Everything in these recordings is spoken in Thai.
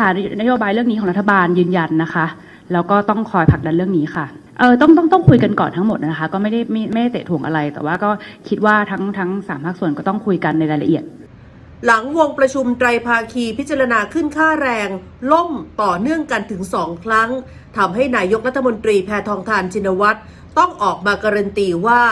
ค่ะนโยบายเรื่องนี้ของรัฐบาลยืนยันนะคะ แล้วก็ต้องคอยผลักดันเรื่องนี้ค่ะเออต้องต้องต้องคุยกันก่อนทั้งหมดนะคะ ก็ไม่ได้ไม่ไม่ได้เตะถ่วงอะไร แต่ว่าก็คิดว่าทั้งทั้งสามภาคส่วนก็ต้องคุยกันในรายละเอียด หลังวงประชุมไตรภาคีพิจารณาขึ้นค่าแรง ล่มต่อเนื่องกันถึงสองครั้งทำให้นายกรัฐมนตรีแพทองทานชินวัตรต้องออกมาการันตีว่า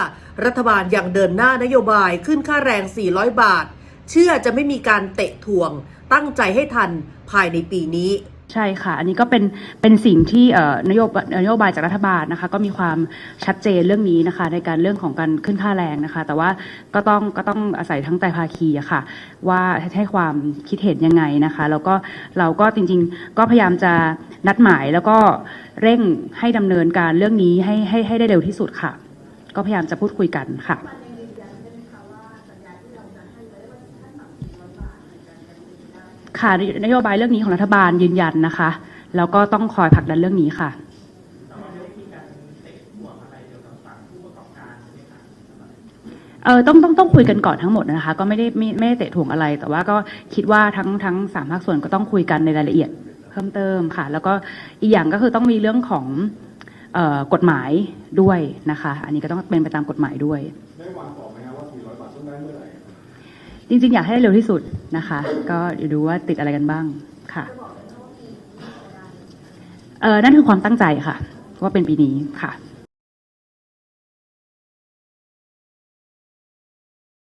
รัฐบาลยังเดินหน้านโยบายขึ้นค่าแรง 400 บาท เชื่อจะไม่มีการเตะถ่วง ตั้งใจให้ทันภายในปีนี้ใช่ค่ะ อันนี้ก็เป็นเป็นสิ่งที่นโยบายนโยบายจากรัฐบาลนะคะ ก็มีความชัดเจนเรื่องนี้นะคะ ในการเรื่องของการขึ้นค่าแรงนะคะ แต่ว่าก็ต้องก็ต้องอาศัยทั้งแต่ภาคีอะค่ะ ว่าให้ความคิดเห็นยังไงนะคะ แล้วก็เราก็จริงๆ ก็พยายามจะนัดหมายแล้วก็เร่งให้ดำเนินการเรื่องนี้ให้ให้ให้ได้เร็วที่สุดค่ะ ก็พยายามจะพูดคุยกันค่ะ ค่ะนโยบายเรื่องนี้ของรัฐบาลยืนยันนะคะ แล้วก็ต้องคอยผลักดันเรื่องนี้ค่ะ เออต้องต้องต้องคุยกันก่อนทั้งหมดนะคะ ก็ไม่ได้ไม่ไม่ได้เตะถ่วงอะไร แต่ว่าก็คิดว่าทั้งทั้งสามภาคส่วนก็ต้องคุยกันในรายละเอียดเพิ่มเติมค่ะ แล้วก็อีกอย่างก็คือต้องมีเรื่องของออกฎหมายด้วยนะคะ อันนี้ก็ต้องเป็นไปตามกฎหมายด้วย ได้วางกรอบไหมครับว่า400บาทต้องได้เมื่อไหร่ จริงๆ อยากให้ได้เร็วที่สุดนะคะ ก็เดี๋ยวดูว่าติดอะไรกันบ้างค่ะเออนั่นคือความตั้งใจค่ะ ว่าเป็นปีนี้ค่ะ